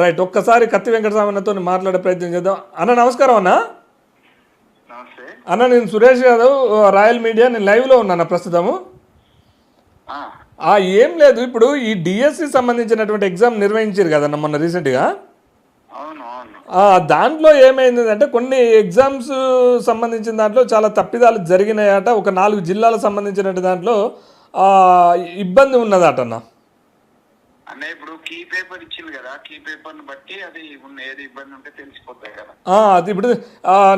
Right ఒక్కసారి కత్తి వెంకటరామన్నతో మాట్లాడే ప్రయత్నం చేద్దాం. అన్న నమస్కారం అన్న. అన్న నేను సురేష్ యాదవ్ రాయల్ మీడియా నేను లైవ్లో ఉన్నాను ప్రస్తుతము. ఏం లేదు ఇప్పుడు ఈ డిఎస్సి సంబంధించినటువంటి ఎగ్జామ్ నిర్వహించారు కదన్న మొన్న రీసెంట్గా? దాంట్లో ఏమైంది అంటే కొన్ని ఎగ్జామ్స్ సంబంధించిన దాంట్లో చాలా తప్పిదాలు జరిగినాయట. ఒక నాలుగు జిల్లాలకు సంబంధించిన దాంట్లో ఇబ్బంది ఉన్నదట అన్న అంటే ఇప్పుడు కీ పేపర్ ఇచ్చింది కదా కీ పేపర్ బట్టి అది ఏది ఇబ్బంది ఉంటే తెలిసిపోతాయి కదా. అది ఇప్పుడు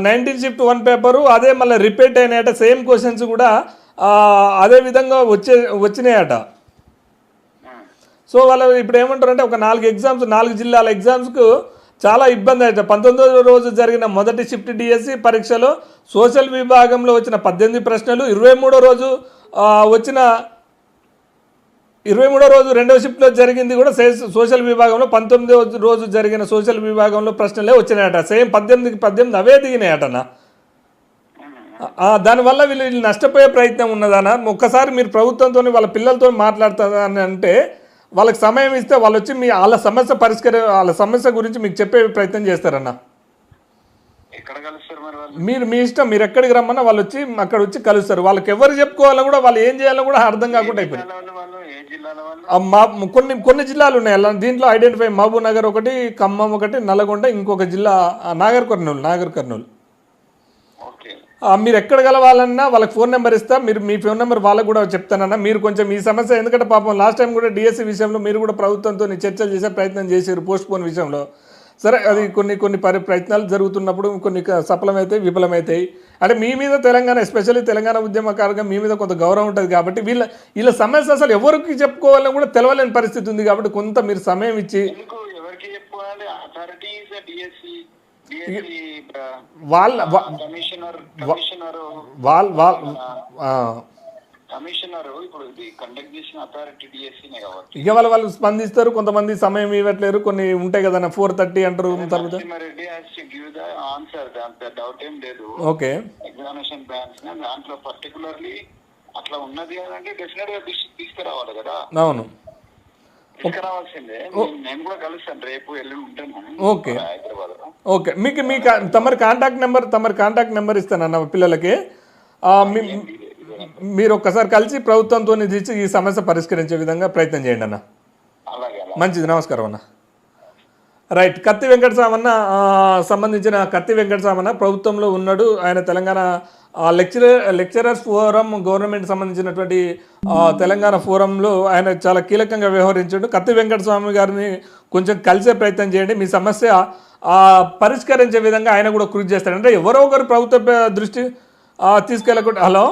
నైన్టీన్ షిఫ్ట్ వన్ పేపరు అదే మళ్ళీ రిపీట్ అయినాయట సేమ్ క్వశ్చన్స్ కూడా అదే విధంగా వచ్చే వచ్చినాయట. సో వాళ్ళు ఇప్పుడు ఏమంటారంటే ఒక నాలుగు ఎగ్జామ్స్ నాలుగు జిల్లాల ఎగ్జామ్స్కు చాలా ఇబ్బంది అయితే పంతొమ్మిదో రోజు జరిగిన మొదటి షిఫ్ట్ డిఎస్సి పరీక్షలో సోషల్ విభాగంలో వచ్చిన పద్దెనిమిది ప్రశ్నలు ఇరవై మూడో రోజు వచ్చిన ఇరవై మూడో రోజు రెండవ షిఫ్ట్లో జరిగింది కూడా సే- సోషల్ విభాగంలో పంతొమ్మిదో రోజు జరిగిన సోషల్ విభాగంలో ప్రశ్నలే వచ్చినాయట. సేమ్ పద్దెనిమిదికి పద్దెనిమిది అవే దిగినాయటనా. దానివల్ల వీళ్ళు వీళ్ళు నష్టపోయే ప్రయత్నం ఉన్నదన్న ఒక్కసారి మీరు ప్రభుత్వంతో వాళ్ళ పిల్లలతో మాట్లాడతారని అంటే వాళ్ళకి సమయం ఇస్తే వాళ్ళు వచ్చి మీ వాళ్ళ సమస్య పరిష్కరి వాళ్ళ సమస్య గురించి మీకు చెప్పే ప్రయత్నం చేస్తారన్న. మరి మీ ఇష్టం మీరు ఎక్కడికి రమ్మన్నా వాళ్ళు వచ్చి అక్కడ వచ్చి కలుస్తారు. వాళ్ళకి ఎవరు చెప్పుకోవాలో కూడా వాళ్ళు ఏం చేయాలో కూడా అర్థం కాకుండా అయిపోయింది. కొన్ని కొన్ని జిల్లాలు ఉన్నాయి. అలా దీంట్లో ఐడెంటిఫై మహబూబ్ నగర్ ఒకటి ఖమ్మం ఒకటి నల్గొండ ఇంకొక జిల్లా నాగర్ కర్నూలు నాగర్ కర్నూలు. మీరు ఎక్కడ కలవాలన్నా వాళ్ళకి ఫోన్ నెంబర్ ఇస్తా. మీరు మీ ఫోన్ నెంబర్ వాళ్ళకు కూడా చెప్తానన్నా. మీరు కొంచెం ఈ సమస్య ఎందుకంటే పాపం లాస్ట్ టైం కూడా డిఎస్సి విషయంలో మీరు కూడా ప్రభుత్వంతో చర్చలు చేసే ప్రయత్నం చేశారు పోస్ట్ పోన్ విషయంలో. సరే అది కొన్ని కొన్ని పరి ప్రయత్నాలు జరుగుతున్నప్పుడు కొన్ని సఫలమవుతాయి విఫలమవుతాయి అంటే మీ మీద తెలంగాణ ఎస్పెషల్లీ తెలంగాణ ఉద్యమకారుగా మీ మీద కొంత గౌరవం ఉంటుంది కాబట్టి వీళ్ళ వీళ్ళ సమస్య అసలు ఎవరికి చెప్పుకోవాలని కూడా తెలవలేని పరిస్థితి ఉంది కాబట్టి కొంత మీరు సమయం ఇచ్చి వాళ్ళ వాళ్ళ. కమిషనర్ ఇప్పుడు ఇది కండక్ట్ చేసిన అథారిటీ డిఎస్సీనే కాబట్టి. ఇక వాళ్ళ వాళ్ళు స్పందిస్తారు కొంతమంది సమయం ఇవ్వట్లేరు కొన్ని ఉంటాయి కదా ఫోర్ థర్టీ అంటారు తర్వాత. Narasimha Reddy has to give the answer దాంట్లో డౌట్ ఏం లేదు. ఓకే. ఎగ్జామినేషన్ బ్రాంచ్ దాంట్లో పర్టికులర్లీ అట్లా ఉన్నది అని అంటే డెఫినెట్గా తీసు- తీసుకురావాలి కదా. అవును. తీసుకురావాల్సిందే. నేను- కూడా కలుస్తాను రేపు ఉంటాను ఓకే. హైదరాబాద్ ఓకే. మీకు మీ తమరి కాంటాక్ట్ నెంబర్ తమరి కాంటాక్ట్ నెంబర్ ఇస్తానన్న పిల్లలకి. ఆ, మీ- మీరు ఒక్కసారి కలిసి ప్రభుత్వంతో ఇచ్చి ఈ సమస్య పరిష్కరించే విధంగా ప్రయత్నం చేయండి అన్న. మంచిది. నమస్కారం అన్న. రైట్. కత్తి వెంకటరామన్న ఆ, సంబంధించిన కత్తి వెంకటరామన్న ప్రభుత్వంలో ఉన్నాడు. ఆయన Telangana lecturer lecturers forum government సంబంధించినటువంటి తెలంగాణ ఫోరంలో ఆయన చాలా కీలకంగా వ్యవహరించాడు. కత్తి వెంకటస్వామి గారిని కొంచెం కలిసే ప్రయత్నం చేయండి. మీ సమస్య పరిష్కరించే విధంగా ఆయన కూడా కృషి చేస్తాడు. అంటే ఎవరో ఒకరు ప్రభుత్వ దృష్టి తీసుకెళ్ళకుండా హలో?